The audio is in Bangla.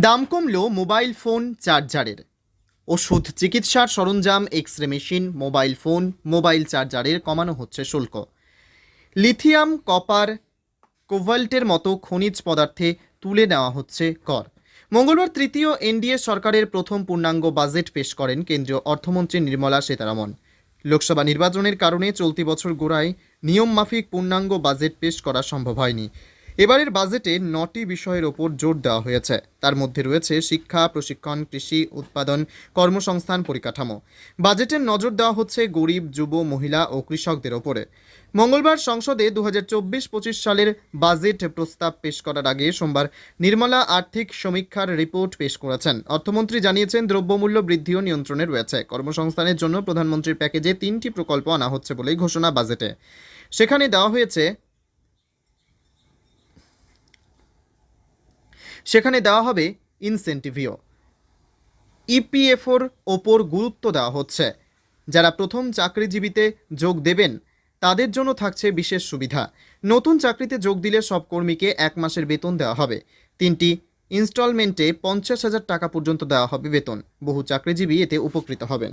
দাম কমল মোবাইল ফোন চার্জারের। ওষুধ চিকিৎসার সরঞ্জাম X ray machine, mobile phone, mobile চার্জারের কমানো হচ্ছে শুল্ক। লিথিয়াম, কপার, কোভাল্টের মতো খনিজ পদার্থে তুলে নেওয়া হচ্ছে কর। মঙ্গলবার তৃতীয় এনডিএ সরকারের প্রথম পূর্ণাঙ্গ বাজেট পেশ করেন কেন্দ্রীয় অর্থমন্ত্রী নির্মলা সীতারামন। লোকসভা নির্বাচনের কারণে চলতি বছর গোড়ায় নিয়মমাফিক পূর্ণাঙ্গ বাজেট পেশ করা সম্ভব হয়নি। এবারের বাজেটে নটি বিষয়ের ওপর জোর দেওয়া হয়েছে। তার মধ্যে রয়েছে শিক্ষা, প্রশিক্ষণ, কৃষি, উৎপাদন, কর্মসংস্থান পরিকাঠামো। বাজেটের নজর দেওয়া হচ্ছে গরিব, যুব, মহিলা ও কৃষকদের ওপরে। মঙ্গলবার সংসদে দু হাজার সালের বাজেট প্রস্তাব পেশ করার আগে সোমবার নির্মলা আর্থিক সমীক্ষার রিপোর্ট পেশ করেছেন। অর্থমন্ত্রী জানিয়েছেন, দ্রব্যমূল্য বৃদ্ধিও নিয়ন্ত্রণে রয়েছে। কর্মসংস্থানের জন্য প্রধানমন্ত্রীর প্যাকেজে তিনটি প্রকল্প আনা হচ্ছে বলেই ঘোষণা বাজেটে। সেখানে দেওয়া হয়েছে সেখানে দেওয়া হবে ইনসেন্টিভিও ইপিএফওর ওপর গুরুত্ব দেওয়া হচ্ছে। যারা প্রথম চাকরিজীবীতে যোগ দেবেন, তাদের জন্য থাকছে বিশেষ সুবিধা। নতুন চাকরিতে যোগ দিলে সব কর্মীকে এক মাসের বেতন দেওয়া হবে। তিনটি ইনস্টলমেন্টে পঞ্চাশ হাজার টাকা পর্যন্ত দেওয়া হবে বেতন। বহু চাকরিজীবী এতে উপকৃত হবেন।